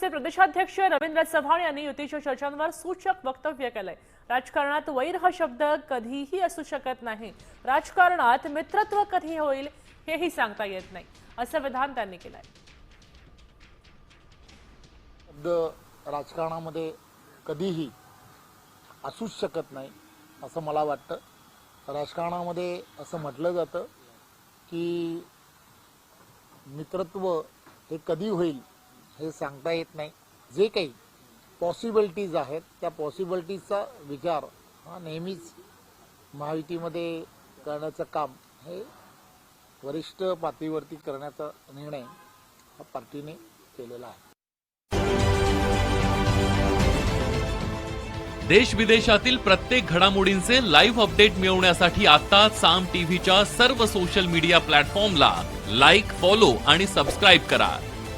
भाजपचे प्रदेशाध्यक्ष रवींद्र चव्हाण यांनी युतीच्या चर्चांवर सूचक वक्तव्य केलंय. राजकारणात वैर हा शब्द कधीही असू शकत नाही. राजकारणात मित्रत्व कधी होईल हेही सांगता येत नाही. असं विधान त्यांनी केलंय. शब्द राजकारणामध्ये कधीही असूच शकत नाही असं मला वाटतं. राजकारणामध्ये असं म्हटलं जातं की मित्रत्व हे कधी होईल हे सांगता येत नाही. जे काही पॉसिबिलिटीज आहेत त्या पॉसिबिलिटीजचा विचार हा नेहमीच महायुतीमध्ये करण्याचं काम हे वरिष्ठ पातळीवरती करण्याचा निर्णय हा पार्टीने केलेला आहे. देश विदेशातील प्रत्येक घडामोडींचे लाईव्ह अपडेट मिळवण्यासाठी आता साम टीव्हीच्या सर्व सोशल मीडिया प्लॅटफॉर्मला लाईक फॉलो आणि सबस्क्राईब करा.